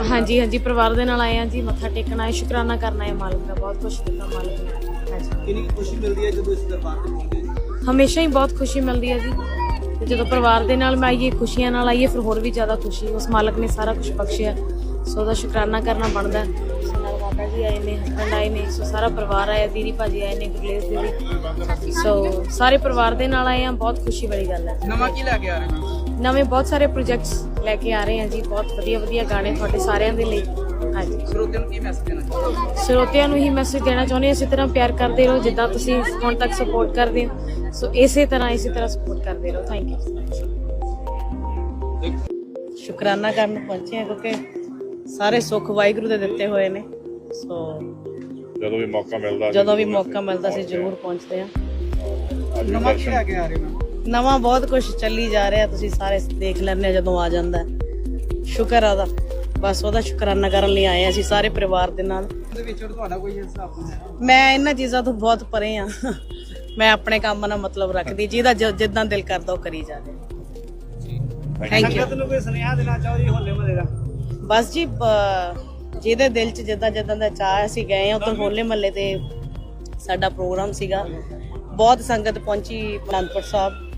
ਪਰਿਵਾਰ? ਹਾਂਜੀ ਹਾਂਜੀ ਪਰਿਵਾਰ ਦੇ ਨਾਲ ਆਏ ਆ ਜੀ ਮੱਥਾ ਟੇਕਣ ਆਏ ਸ਼ੁਕਰਾਨਾ ਕਰਨਾ ਹੈ ਮਾਲਕ ਦਾ ਬਹੁਤ ਕੁਛ ਦਿੱਤਾ ਮਾਲਕ ਨੇ। ਹਾਂਜੀ। ਕਿੰਨੀ ਕੁ ਖੁਸ਼ੀ ਮਿਲਦੀ ਹੈ ਜਦੋਂ ਇਸ ਦਰਬਾਰ ਤੇ ਪਹੁੰਚਦੇ ਜੀ? ਹਮੇਸ਼ਾ ਹੀ ਬਹੁਤ ਖੁਸ਼ੀ ਮਿਲਦੀ ਹੈ ਜੀ। ਤੇ ਜਦੋਂ ਪਰਿਵਾਰ ਦੇ ਨਾਲ ਮੈਂ ਆਈਏ ਖੁਸ਼ੀਆਂ ਨਾਲ ਆਈਏ ਫਿਰ ਹੋਰ ਵੀ ਜ਼ਿਆਦਾ ਖੁਸ਼ੀ ਉਸ ਮਾਲਕ ਨੇ ਸਾਰਾ ਕੁਝ ਬਖਸ਼ਿਆ। ਸੋ ਉਹਦਾ ਸ਼ੁਕਰਾਨਾ ਕਰਨਾ ਬਣਦਾ। ਹੈ। ਸੋ ਨਾਲ ਮਾਤਾ ਜੀ ਆਏ ਨੇ ਹਸਬੰਡ ਆਏ ਨੇ ਸੋ ਸਾਰਾ ਪਰਿਵਾਰ ਆਇਆ ਦੀਦੀ ਭਾਜੀ ਆਏ ਨੇ ਗੁਰਲੇਸ ਦੀਦੀ। ਸੋ ਸਾਰੇ ਪਰਿਵਾਰ ਦੇ ਨਾਲ ਆਏ ਆ ਬਹੁਤ ਖੁਸ਼ੀ ਵਾਲੀ ਗੱਲ ਹੈ। ਨਵਾਂ ਕੀ ਲੈ ਕੇ ਆ ਰਹੇ ਹੋ? ਨਵੇਂ ਬਹੁਤ ਸਾਰੇ ਪ੍ਰੋਜੈਕਟਸ ਲੈ ਕੇ ਆ ਰਹੇ ਹਾਂ ਜੀ। ਬਹੁਤ ਵਧੀਆ ਵਧੀਆ ਗਾਣੇ ਤੁਹਾਡੇ ਸਾਰਿਆਂ ਦੇ ਲਈ। ਹਾਂਜੀ। ਸਰੋਤਿਆਂ ਨੂੰ ਕੀ ਮੈਸੇਜ ਦੇਣਾ ਚਾਹੁੰਦੇ ਹੋ? ਸਰੋਤਿਆਂ ਨੂੰ ਹੀ ਮੈਸੇਜ ਦੇਣਾ ਚਾਹੁੰਦੇ ਹਾਂ ਇਸੇ ਤਰ੍ਹਾਂ ਪਿਆਰ ਕਰਦੇ ਰਹੋ ਜਿੱਦਾਂ ਤੁਸੀਂ ਹੁਣ ਤੱਕ ਸਪੋਰਟ ਕਰਦੇ ਹੋ। ਸੋ ਇਸੇ ਤਰ੍ਹਾਂ ਇਸੇ ਤਰ੍ਹਾਂ ਸਪੋਰਟ ਕਰਦੇ ਰਹੋ। ਥੈਂਕ ਯੂ ਸ਼ੁਕਰਾਨਾ ਕਰਨ ਪਹੁੰਚੇ ਹਾਂ ਕਿਉਂਕਿ ਸਾਰੇ ਸੁੱਖ ਵਾਹਿਗੁਰੂ ਦੇ ਦਿੱਤੇ ਹੋਏ ਨੇ। ਸੋ ਜਦੋਂ ਵੀ ਮੌਕਾ ਮਿਲਦਾ ਜਦੋਂ ਵੀ ਮੌਕਾ ਮਿਲਦਾ ਸੀ ਜ਼ਰੂਰ ਪਹੁੰਚਦੇ ਹਾਂ। ਨਵਾਂ ਕੀ ਲੈ ਕੇ ਆ ਰਹੇ। ਹੋ ਨਵਾਂ ਬਹੁਤ ਕੁਝ ਚੱਲੀ ਜਾ ਰਿਹਾ ਤੁਸੀਂ ਸਾਰੇ ਦੇਖ ਹੋ ਜਦੋਂ ਆ ਜਾਂਦਾ। ਸ਼ੁਕਰ ਆ ਉਹਦਾ। ਬਸ ਉਹਦਾ ਸ਼ੁਕਰਾਨਾ ਕਰਨ ਲਈ ਆਏ ਅਸੀਂ ਸਾਰੇ ਪਰਿਵਾਰ ਦੇ ਨਾਲ। ਉਹਦੇ ਵਿੱਚ ਤੁਹਾਡਾ ਕੋਈ ਹਿਸਾਬ ਨਹੀਂ ਹੈ? ਮੈਂ ਇਹਨਾਂ ਚੀਜ਼ਾਂ ਤੋਂ ਬਹੁਤ ਪਰੇ ਆ ਮੈਂ ਆਪਣੇ ਕੰਮ ਨਾਲ ਮਤਲਬ ਰੱਖਦੀ ਜਿਹਦਾ ਜ- ਜਿੱਦਾਂ ਦਿਲ ਕਰਦਾ ਉਹ ਕਰੀ ਜਾਵੇ ਥੈਂਕ ਯੂ ਨੂੰ ਕੋਈ ਸੁਨੇਹਾ ਦੇਣਾ ਚਾਹੋ ਜੀ ਹੋਲੇ ਮਹੱਲੇ ਦਾ? ਬਸ ਜੀ ਜਿਹਦੇ ਦਿਲ 'ਚ ਜਿੱਦਾਂ ਜਿੱਦਾਂ ਦਾ ਚਾਹ ਅਸੀਂ ਗਏ ਆ ਉਧਰ ਹੋਲੇ ਮਹੱਲੇ ਤੇ ਸਾਡਾ ਪ੍ਰੋਗਰਾਮ ਸੀਗਾ। ਬਹੁਤ ਸੰਗਤ ਪਹੁੰਚੀ ਅਨੰਦਪੁਰ ਸਾਹਿਬ।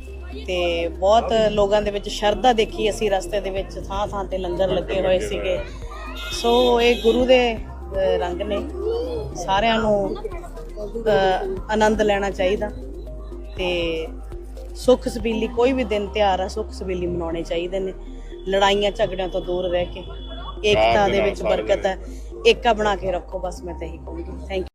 ਤੇ ਬਹੁਤ ਲੋਕਾਂ ਦੇ ਵਿੱਚ ਸ਼ਰਧਾ ਦੇਖੀ ਅਸੀਂ ਰਸਤੇ ਦੇ ਵਿੱਚ ਥਾਂ ਥਾਂ ਤੇ ਲੰਗਰ ਲੱਗੇ ਹੋਏ ਸੀਗੇ। ਸੋ ਇਹ ਗੁਰੂ ਦੇ ਰੰਗ ਨੇ। ਸਾਰਿਆਂ ਨੂੰ ਆਨੰਦ ਲੈਣਾ ਚਾਹੀਦਾ। ਤੇ ਸੁੱਖ ਸਬੀਲੀ ਕੋਈ ਵੀ ਦਿਨ ਤਿਉਹਾਰ ਆ ਸੁੱਖ ਸਬੀਲੀ ਮਨਾਉਣੇ ਚਾਹੀਦੇ ਨੇ। ਲੜਾਈਆਂ ਝਗੜਿਆਂ ਤੋਂ ਦੂਰ ਰਹਿ ਕੇ। ਏਕਤਾ ਦੇ ਵਿੱਚ ਬਰਕਤ ਹੈ। ਏਕਾ ਬਣਾ ਕੇ ਰੱਖੋ ਬਸ ਮੈਂ ਤਾਂ ਇਹੀ ਕਹੂੰਗੀ। ਥੈਂਕ